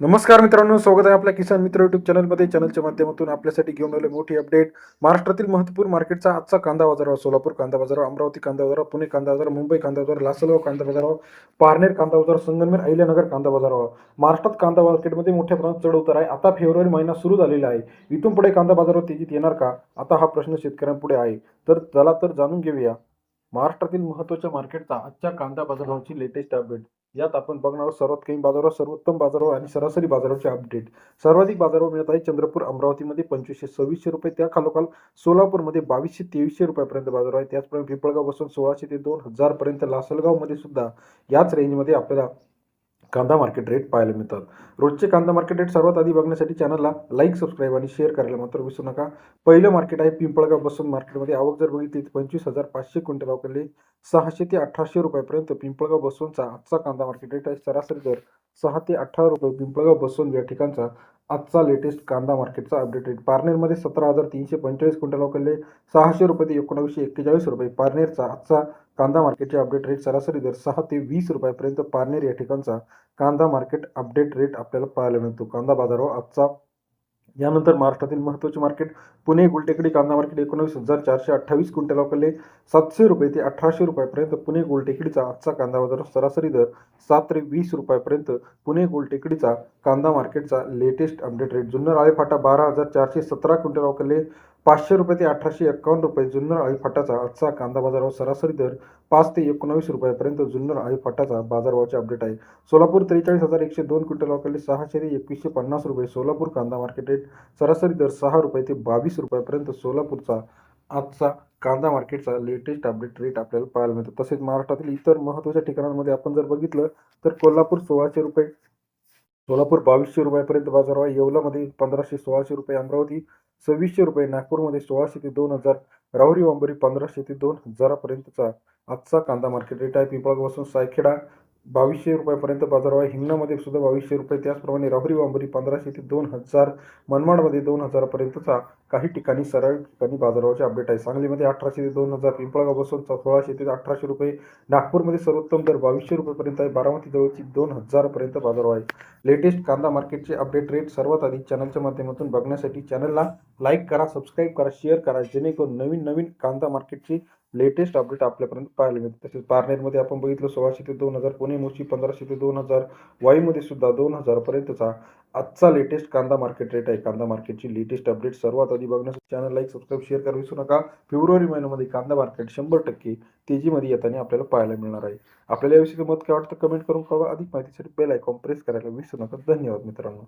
नमस्कार मित्रांनो स्वागत आहे आपल्या किसान मित्र युट्यूब चॅनलमध्ये चॅनलच्या माध्यमातून आपल्यासाठी घेऊन आले मोठी अपडेट महाराष्ट्रातील महत्त्वपूर्ण मार्केटचा आजचा कांदा बाजार सोलापूर कांदा बाजार अमरावती कांदा बाजार पुणे कांदा बाजार मुंबई कांदा बाजार लासलगाव कांदा बाजार पारनेर कांदा बाजार संगमनेर अहिल्यानगर कांदा बाजार महाराष्ट्रात कांदा मार्केटमध्ये मोठ्या प्रमाणात चढ उतार आहे. आता फेब्रुवारी महिना सुरू झालेला आहे. इथून पुढे कांदा बाजारावर तेजीत येणार का? आता हा प्रश्न शेतकऱ्यांपुढे आहे. तर चला तर जाणून घेऊया. महाराष्ट्रातील महत्त्वाच्या मार्केटचा आजच्या कांदा बाजारावरची लेटेस्ट अपडेट यात आपण बघणार आहोत सर्वात कमी बाजारावर सर्वोत्तम बाजारावर आणि सरासरी बाजारावरचे अपडेट सर्वाधिक बाजारावर मिळत आहे चंद्रपूर अमरावतीमध्ये पंचवीसशे सव्वीसशे रुपये त्या खालोखाल सोलापूरमध्ये बावीसशे तेवीसशे रुपयापर्यंत बाजार आहे. त्याचप्रमाणे पिंपळगाव बसून सोळाशे ते दोन हजारपर्यंत लासलगावमध्ये सुद्धा याच रेंजमध्ये आपल्याला कांदा मार्केट रेट पाहायला मिळतात. रोजचे कांदा मार्केट रेट सर्वात आधी बघण्यासाठी चॅनलला लाईक सबस्क्राईब आणि शेअर करायला मात्र विसरू नका. पहिलं मार्केट आहे पिंपळगाव बसून मार्केटमध्ये आवक जर बघितली तर पंचवीस हजार पाचशे क्विंटल अवकडले सहाशे ते अठराशे रुपयापर्यंत पिंपळगाव बसूनचा आजचा कांदा मार्केट रेट आहे. सरासरी दर सहा ते अठरा रुपये पिंपळगाव बसून या ठिकाणचा आजचा लेटेस्ट कांदा मार्केटचा अपडेट रेट पारनेरमध्ये सतरा हजार तीनशे पंचेचाळीस क्विंटल अवकडले सहाशे रुपये ते एकोणावीसशे एक्केचाळीस रुपये. पारनेरचा आजचा कांदा मार्केटचे अपडेट रेट सरासरी दर सहा ते वीस रुपयापर्यंत पारनेर या ठिकाणचा कांदा मार्केट अपडेट रेट आपल्याला पाहायला मिळतो. कांदा बाजारावर आजचा यानंतर महाराष्ट्रातील महत्त्वाचे मार्केट पुणे गुलटेकडी कांदा मार्केट एकोणवीस हजार चारशे अठ्ठावीस क्विंटल अवकडले सातशे रुपये ते अठराशे रुपयापर्यंत पुणे गुलटेकडीचा आजचा कांदा बाजार सरासरी दर सात ते वीस रुपयापर्यंत पुणे गुलटेकडीचा कांदा मार्केटचा latest update rate Junnar Alephata बारा हजार चारशे सतरा क्विंटल अवकडले पाचशे रुपये ते अठराशे एक्कावन्न रुपये जुन्नर आळीफाटाचा आजचा कांदा बाजारावर सरासरी दर पाच ते एकोणावीस रुपयापर्यंत जुन्नर आळीफाटाचा बाजारभावाचे अपडेट आहे. सोलापूर त्रेचाळीस हजार एकशे दोन क्विंटल अवकडले सहाशे ते एकवीसशे पन्नास रुपये सोलापूर कांदा मार्केट रेट सरासरी दर सहा रुपये ते बावीस रुपयापर्यंत सोलापूरचा आजचा कांदा मार्केटचा लेटेस्ट अपडेट रेट आपल्याला पाहायला मिळतो. तसेच महाराष्ट्रातील इतर महत्त्वाच्या ठिकाणांमध्ये आपण जर बघितलं तर कोल्हापूर सोळाशे रुपये सोलापूर बावीसशे रुपयापर्यंत बाजार आहे येवलामध्ये पंधराशे सोळाशे रुपये अमरावती सव्वीसशे रुपये नागपूरमध्ये सोळाशे ते दोन हजार राहुरी वांबरी पंधराशे ते दोन हजारापर्यंतचा आजचा कांदा मार्केट रेट आहे. पिंपळगापासून सायखेडा बावीसशे रुपयापर्यंत बाजार आहे हिंगणामध्ये सुद्धा बावीसशे रुपये. त्याचप्रमाणे राहुरी वांबरी पंधराशे ते दोन हजार. मनमाडमध्ये दोन हजारापर्यंतचा काही ठिकाणी सरळ ठिकाणी बाजाराचे अपडेट आहे. सांगलीमध्ये अठराशे ते दोन हजार. पिंपळगाव बसून सोळाशे ते अठराशे रुपये. नागपूरमध्ये सर्वोत्तम दर बावीसशे रुपयेपर्यंत आहे. बारामती जवळची दोन हजारपर्यंत बाजार आहे. लेटेस्ट कांदा मार्केटचे अपडेट रेट सर्वात आधी चॅनलच्या माध्यमातून बघण्यासाठी चॅनलला लाईक करा सबस्क्राईब करा शेअर करा. जेणेकरून नवीन नवीन कांदा मार्केटची लेटेस्ट अपडेट आपल्यापर्यंत पाहायला मिळते. तसेच पारनेरमध्ये आपण बघितलं सोळाशे ते दोन हजार पुणे मोशी पंधराशे ते दोन हजार वाईमध्ये सुद्धा दोन हजारपर्यंतचा आजचा लेटेस्ट कांदा मार्केट रेट आहे. कांदा मार्केटची लेटेस्ट अपडेट सर्वात आधी बघण्यासाठी चॅनल लाईक सबस्क्राईब शेअर करा विसरू नका. फेब्रुवारी महिन्यामध्ये कांदा मार्केट शंभर टक्के तेजीमध्ये येताना आपल्याला पाहायला मिळणार आहे. आपल्याला याविषयी मत काय वाटतं कमेंट करून कळवा. अधिक माहितीसाठी बेल आयकॉन प्रेस करायला विसरू नका. धन्यवाद मित्रांनो.